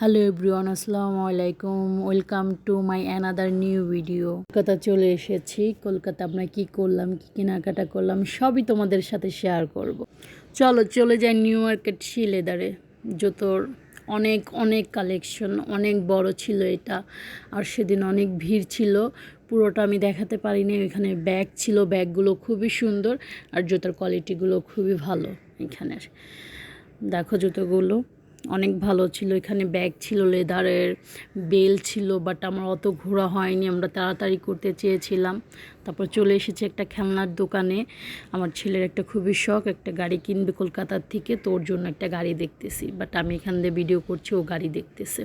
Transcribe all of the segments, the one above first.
Hello everyone আসসালামু আলাইকুম welcome to my another new video Kolkata চলে এসেছি। কলকাতা আমরা কি করলাম, কি কেনাকাটা করলাম, সবই তোমাদের সাথে শেয়ার করব। চলো, চলে যাই নিউ মার্কেট শিলেদারে জুতোর অনেক অনেক কালেকশন অনেক বড় ছিল এটা। আর সেদিন অনেক ভিড় ছিল। পুরোটা আমি দেখাতে পারিনি। এখানে ব্যাগ ছিল। ব্যাগগুলো খুবই সুন্দর। আর জুতোর কোয়ালিটিগুলো খুবই ভালো এখানের। দেখো জুতোগুলো। অনেক ভালো ছিল। এখানে ব্যাগ ছিল লেদারের বেল ছিল বাট আমার অত ঘোরা হয়নি। আমরা তাড়াতাড়ি করতে চেয়েছিলাম। তারপর চলে এসেছি একটা খেলনার দোকানে। আমার ছেলের একটা খুবই শখ, একটা গাড়ি কিনবে কলকাতার থেকে তোর জন্য একটা গাড়ি দেখতেছি। বাট আমি এখান দিয়ে ভিডিও করছি, ও গাড়ি দেখতেছে।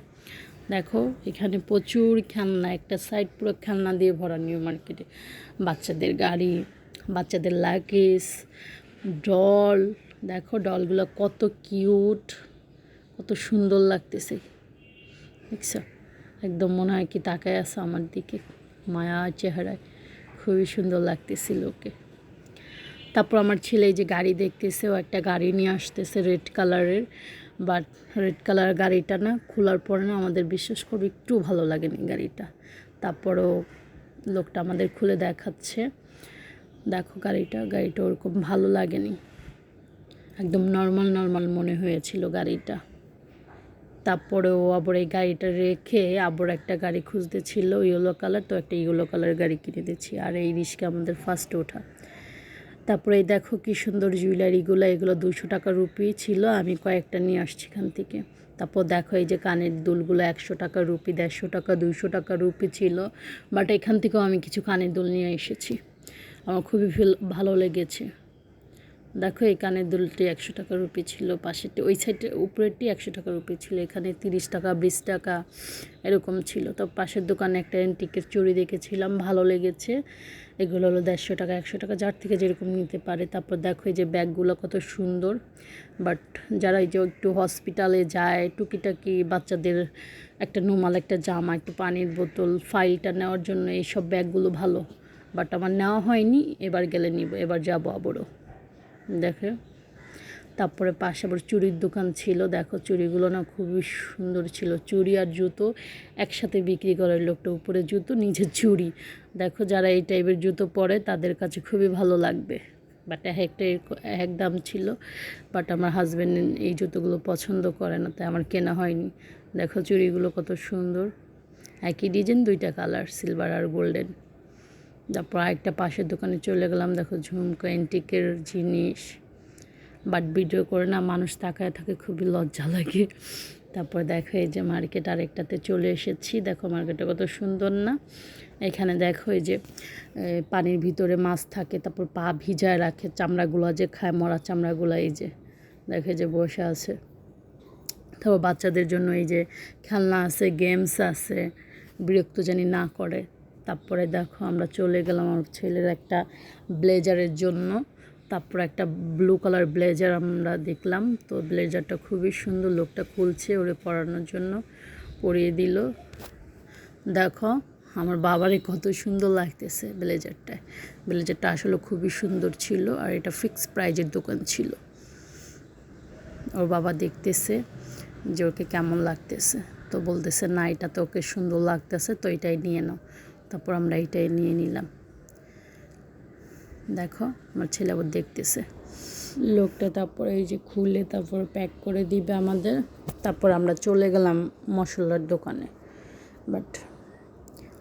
দেখো, এখানে প্রচুর খেলনা, একটা সাইড পুরো খেলনা দিয়ে ভরা নিউ মার্কেটে বাচ্চাদের গাড়ি, বাচ্চাদের লাগেজ ডল দেখো ডলগুলো কত কিউট কত সুন্দর লাগতেছে। দেখছ? একদম মনে হয় কি তাকায় আছে আমার দিকে। মায়া চেহারায় খুবই সুন্দর লাগতেছিল ওকে তারপর আমার ছেলে যে গাড়ি দেখতেছে, ও একটা গাড়ি নিয়ে আসতেছে রেড কালারের। বাট রেড কালার গাড়িটা না খোলার পরে না আমাদের বিশ্বাস করবে একটু ভালো লাগেনি গাড়িটা। তারপরও লোকটা আমাদের খুলে দেখাচ্ছে। দেখো গাড়িটা গাড়িটা ওরকম ভালো লাগেনি। একদম নর্মাল নর্মাল মনে হয়েছিল গাড়িটা। তারপরেও আবার এই গাড়িটা রেখে আবার একটা গাড়ি খুঁজতে ছিল ইয়েলো কালার তো একটা ইয়েলো কালার গাড়ি কিনে দিচ্ছি আর এই রিস্কে আমাদের ফার্স্ট ওঠা। তারপরে দেখো কী সুন্দর জুয়েলারিগুলো এগুলো দুশো টাকা রুপি ছিল, আমি কয়েকটা নিয়ে আসছি এখান থেকে। তারপর দেখো এই যে কানের দুলগুলো একশো টাকা রুপি দেড়শো টাকা, দুইশো টাকা রুপি ছিল। বাট এখান থেকেও আমি কিছু কানের দুল নিয়ে এসেছি। আমার খুবই ভালো লেগেছে। দেখো, এই দুলটি একশো টাকা রুপি ছিল, পাশেরটি, ওই সাইডে, উপরেরটি একশো টাকা রুপি ছিল, এখানে তিরিশ টাকা, বিশ টাকা এরকম ছিল। তো পাশের দোকানে একটা অ্যান্টিকের চুড়ি দেখেছিলাম, ভালো লেগেছে। এগুলো হলো দেড়শো টাকা, একশো টাকা, যার থেকে যেরকম নিতে পারে। তারপর দেখো, এই যে ব্যাগগুলো কত সুন্দর। বাট যারা এই যে একটু হসপিটালে যায়, টুকিটাকি বাচ্চাদের একটা নোমাল একটা জামা, একটু পানির বোতল, ফাইলটা নেওয়ার জন্য, এইসব ব্যাগগুলো ভালো। বাট আমার নেওয়া হয়নি, এবার গেলে নিব, এবার যাব আবারও। দেখে। তারপরে পাশে আবার চুরির দোকান ছিল। দেখো চুড়িগুলো না খুবই সুন্দর ছিল। চুড়ি আর জুতো একসাথে বিক্রি করে লোকটা উপরে জুতো, নিচে চুড়ি দেখো, যারা এই টাইপের জুতো পরে তাদের কাছে খুবই ভালো লাগবে। বাট একটা এক দাম ছিল। বাট আমার হাজব্যান্ড এই জুতোগুলো পছন্দ করে না, তাই আমার কেনা হয়নি। দেখো চুড়িগুলো কত সুন্দর। একই ডিজাইন দুইটা কালার সিলভার আর গোল্ডেন তারপর আরেকটা পাশের দোকানে চলে গেলাম। দেখো ঝুমকা এন্টিকের জিনিস। বাট ভিডিও করে না, মানুষ তাকায় থাকে, খুবই লজ্জা লাগে। তারপর দেখো এই যে মার্কেট আরেকটাতে চলে এসেছি। দেখো মার্কেটটা কত সুন্দর না? এখানে দেখো এই যে পানির ভিতরে মাছ থাকে, তারপর পা ভিজায় রাখে, চামড়াগুলো যে খায়, মরা চামড়াগুলো এই যে, দেখে যে বসে আছে। তারপর বাচ্চাদের জন্য এই যে খেলনা আছে গেমস আছে, বিরক্ত জানি না করে। তারপরে দেখো আমরা চলে গেলাম আমার ছেলের একটা ব্লেজারের জন্য। তারপর একটা ব্লু কালার ব্লেজার আমরা দেখলাম। তো ব্লেজারটা খুবই সুন্দর, লোকটা খুলছে ওরে পরানোর জন্য, পরিয়ে দিল। দেখো আমার বাবারই কত সুন্দর লাগতেছে ব্লেজারটায় ব্লেজারটা আসলে খুবই সুন্দর ছিল আর এটা ফিক্স প্রাইজের দোকান ছিল। ওর বাবা দেখতেছে যে ওকে কেমন লাগতেছে। তো বলতেছে, না, এটা তো ওকে সুন্দর লাগতেছে, তো এটাই নিয়ে নাও। তারপর আমরা এইটাই নিয়ে নিলাম। দেখো, আমার ছেলে আবার দেখতেছে। লোকটা তারপরে এই যে খুলে তারপর প্যাক করে দিবে আমাদের। তারপর আমরা চলে গেলাম মশলার দোকানে। বাট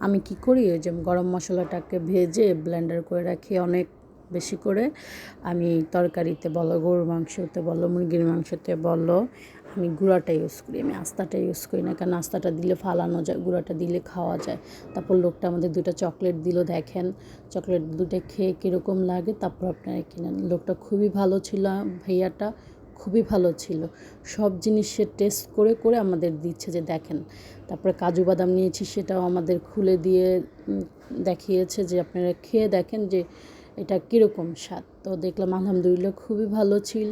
আমি কি করি? ওই যে গরম মশলাটাকে ভেজে ব্লেন্ডার করে রাখি অনেক বেশি করে। আমি তরকারিতে বলো, গরুর মাংসতে বলো, মুরগির মাংসতে বলো আমি গুঁড়াটা ইউজ করি, আমি আস্তাটা ইউজ করি না, কারণ আস্তাটা দিলে ফালানো যায়, গুঁড়াটা দিলে খাওয়া যায়। তারপর লোকটা আমাদের দুটো চকলেট দিল, দেখেন চকলেট দুটো খেয়ে কীরকম লাগে, তারপর আপনারা কিনেন। লোকটা খুবই ভালো ছিল, ভাইয়াটা খুবই ভালো ছিল। সব জিনিসের টেস্ট করে করে আমাদের দিচ্ছে যে দেখেন। তারপরে কাজু বাদাম নিয়েছি, সেটাও আমাদের খুলে দিয়ে দেখিয়েছে যে আপনারা খেয়ে দেখেন যে এটা কীরকম স্বাদ? তো দেখলাম আলহামদুলিল্লাহ খুবই ভালো ছিল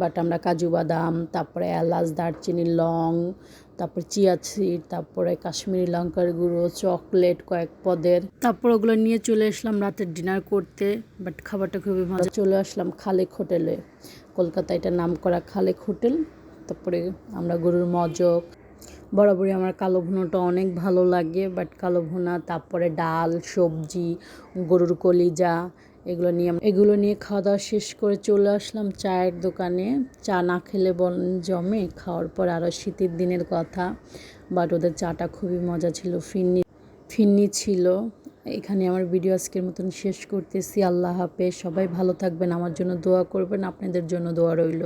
বাট আমরা কাজু বাদাম, তারপরে এলাচ দারচিনি লং, তারপর চিয়া তারপরে কাশ্মীরি লঙ্কার গুঁড়ো, চকলেট কয়েক পদের। তারপর ওগুলো নিয়ে চলে আসলাম রাতের ডিনার করতে বাট খাবারটা খুবই ভালো চলে আসলাম খালেক হোটেলে। কলকাতায় এটা নাম করা খালেক হোটেল, তারপরে আমরা গরুর মজক। বরাবরই আমার কালো ভুনাটা অনেক ভালো লাগে বাট কালো ভুনা, তারপরে ডাল, সবজি, গরুর কলিজা এগুলো নিয়ে এগুলো নিয়ে খাওয়া দাওয়া শেষ করে চলে আসলাম চায়ের দোকানে। চা না খেলে বন জমে। খাওয়ার পর আরও শীতের দিনের কথা। বাট ওদের চাটা খুবই মজা ছিল। ফিন্নি ফিন্নি ছিল। এখানে আমার ভিডিও আজকের মতন শেষ করতেছি। আল্লাহ হাফেজ। সবাই ভালো থাকবেন। আমার জন্য দোয়া করবেন। আপনাদের জন্য দোয়া রইল।